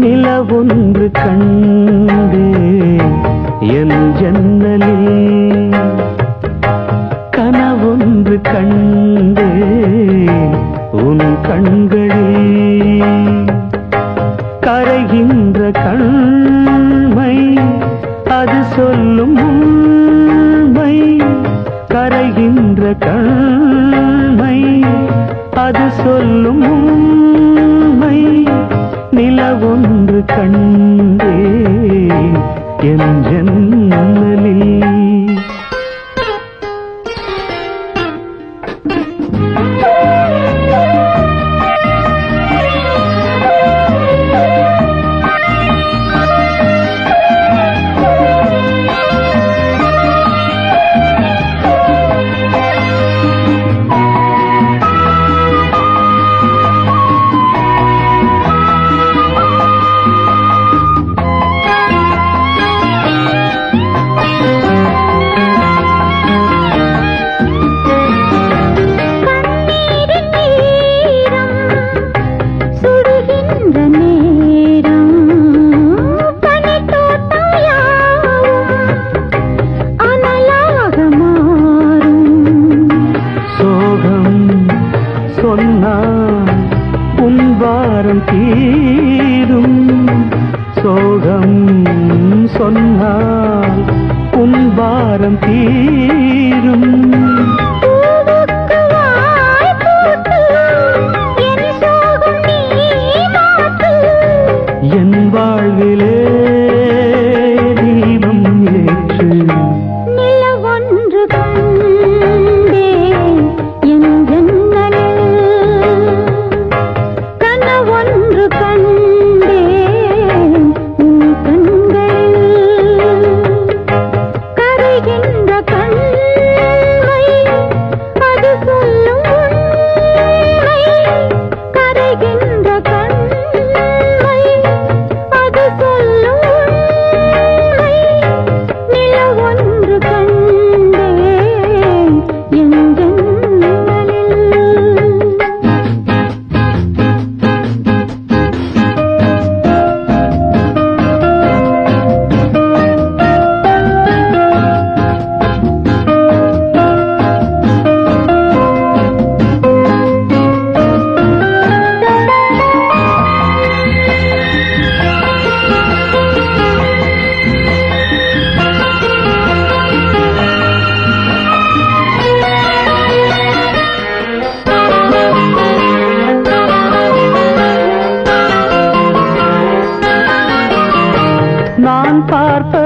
நிலவொன்று கண்டு என் ஜன்னலில் கனவொன்று கண்டு உன் கண்களில் கரைகின்ற கண் சொல்லும் உண்மை கரைகின்ற கண்மை. அது சொல்லும் உண்மை நிலவொன்று கண்டே. என் ஜன்னலில் சொன்னால் உன் வாரம் தீ பார்ப்ப